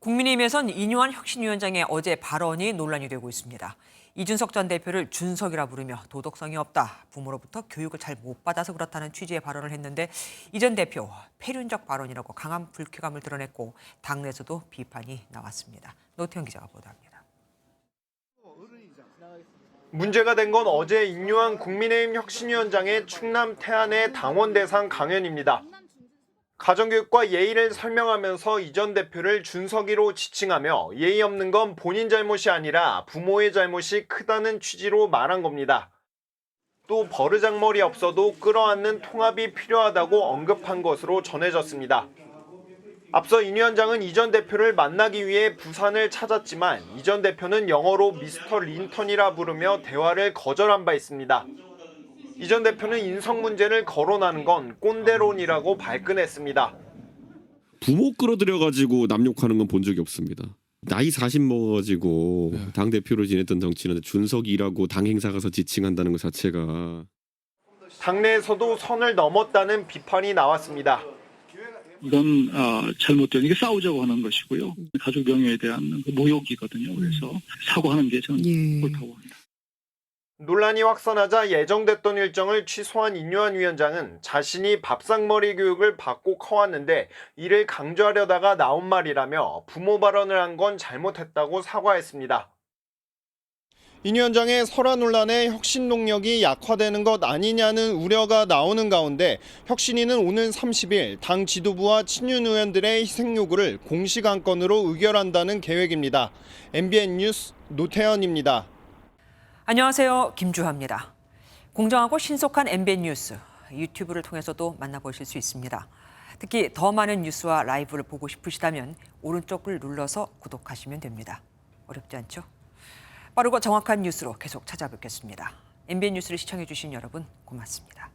국민의힘에선 이뇨한 혁신위원장의 어제 발언이 논란이 되고 있습니다. 이준석 전 대표를 준석이라 부르며 도덕성이 없다. 부모로부터 교육을 잘 못 받아서 그렇다는 취지의 발언을 했는데 이 전 대표 폐륜적 발언이라고 강한 불쾌감을 드러냈고 당내에서도 비판이 나왔습니다. 노태현 기자가 보도합니다. 문제가 된 건 어제 인류한 국민의힘 혁신위원장의 충남 태안의 당원 대상 강연입니다. 가정교육과 예의를 설명하면서 이전 대표를 준석이로 지칭하며 예의 없는 건 본인 잘못이 아니라 부모의 잘못이 크다는 취지로 말한 겁니다. 또 버르장머리 없어도 끌어안는 통합이 필요하다고 언급한 것으로 전해졌습니다. 앞서 인 위원장은 이전 대표를 만나기 위해 부산을 찾았지만 이전 대표는 영어로 미스터 린턴이라 부르며 대화를 거절한 바 있습니다. 이 전 대표는 인성 문제를 거론하는 건 꼰대론이라고 발끈했습니다. 부모 끌어들여 가지고 남욕하는 건 본 적이 없습니다. 나이 40 먹어가지고 당 대표로 지냈던 정치인한테 준석이라고 당 행사 가서 지칭한다는 것 자체가 당내에서도 선을 넘었다는 비판이 나왔습니다. 이건 어, 잘못된 이게 싸우자고 하는 것이고요. 가족 명예에 대한 그 모욕이거든요. 그래서 사과하는 게 저는 예. 옳다고 봅니다. 논란이 확산하자 예정됐던 일정을 취소한 인유한 위원장은 자신이 밥상머리 교육을 받고 커왔는데 이를 강조하려다가 나온 말이라며 부모 발언을 한 건 잘못했다고 사과했습니다. 인 위원장의 설화 논란에 혁신 동력이 약화되는 것 아니냐는 우려가 나오는 가운데 혁신위는 오늘 30일 당 지도부와 친윤 의원들의 희생 요구를 공식 안건으로 의결한다는 계획입니다. MBN 뉴스 노태현입니다. 안녕하세요. 김주하입니다. 공정하고 신속한 MBN 뉴스 유튜브를 통해서도 만나보실 수 있습니다. 특히 더 많은 뉴스와 라이브를 보고 싶으시다면 오른쪽을 눌러서 구독하시면 됩니다. 어렵지 않죠? 빠르고 정확한 뉴스로 계속 찾아뵙겠습니다. MBN 뉴스를 시청해 주신 여러분 고맙습니다.